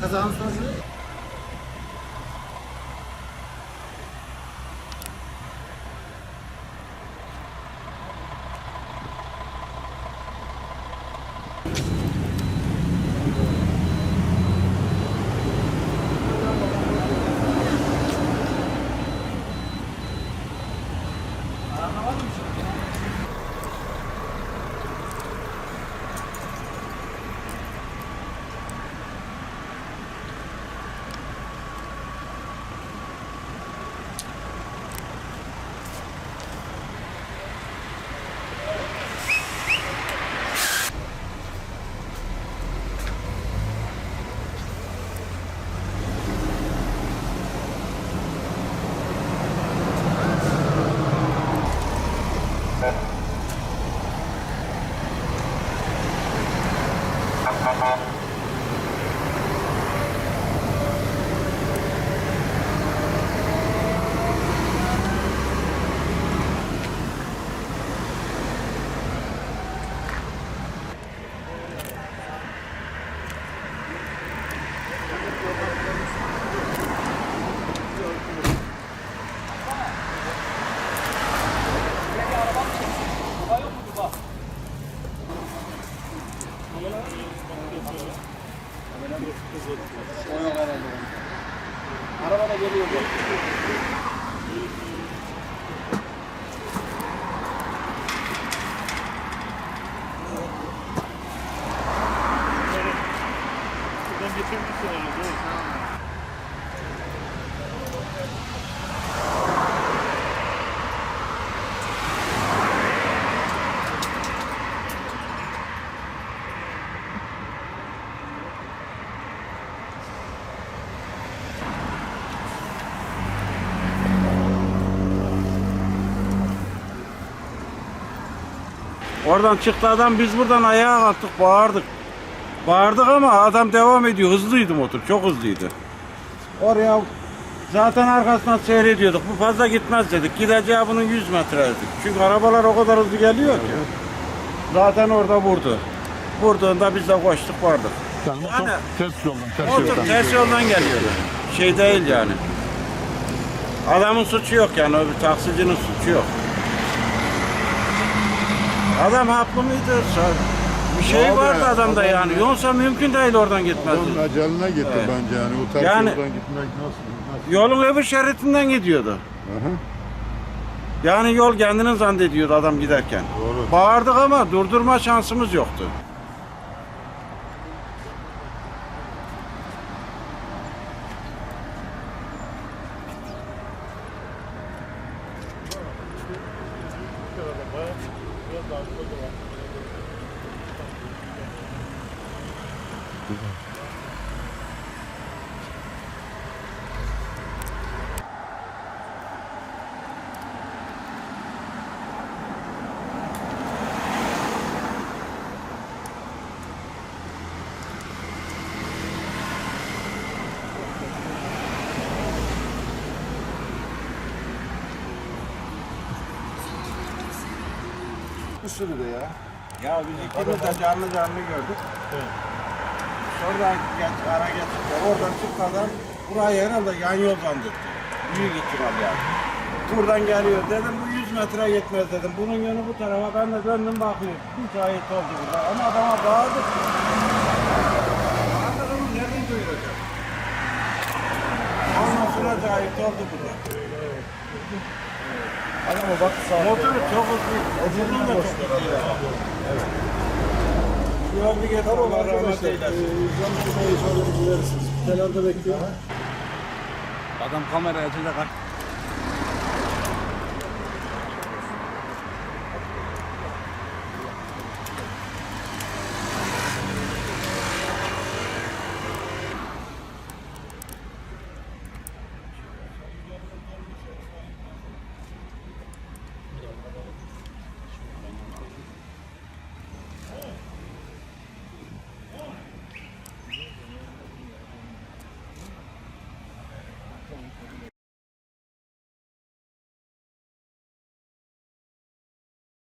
Kazanın sonucu Arabada geliyor bu. Buradan geçebilirsin herhalde. Oradan çıktı adam biz buradan ayağa kalktık bağırdık. Bağırdık ama adam devam ediyor. Hızlıydı motor. Çok hızlıydı. Oraya zaten arkasından seyrediyorduk. Bu fazla gitmez dedik. Gideceği bunun 100 metre dedik. Çünkü arabalar o kadar hızlı geliyor ki. Zaten orada vurdu. Vurduğunda biz de koştuk vardık. Yani motor Yani- ters yoldan, ters Motor yoldan. ters yoldan geliyordu. Şey değil yani. Adamın suçu yok yani. O bir taksicinin suçu yok. Adam haklı mıydı? Bir şey vardı adamda adam yani. ya. Yoksa mümkün değil oradan gitmezdi. Onun aceline gitti Evet. bence yani. O ters Yani- yoldan gitmek nasıl? nasıl? Yolun öbür şeritinden gidiyordu. Aha, Yani yol kendini zannediyordu adam giderken. doğru. Bağırdık ama durdurma şansımız yoktu. Thank you. Bir sürü de ya. Ya biz ikimiz de canlı canlı gördük. Sonra geç, ara geçti. Oradan çıktı adam. Burayı herhalde yan yol zannetti. Büyük ihtimal yani. Buradan geliyor dedim bu 100 metre yetmez dedim. Bunun yönü bu tarafa ben de döndüm bakıyorum. Bir şahit oldu burada. Ama adama bağırdık. Bağırdık ama nereden duyuracak? Ondan sonra şahit oldu burada. Adama bak sağ. Motoru çok hızlı. Bunun da çok hızlı. Evet. Yol bir getir. Rahmet arkadaşlar. Cam tutmayı sonra verirsiniz. Kenarda bekliyor. Adam kameraya açınca kaçtı.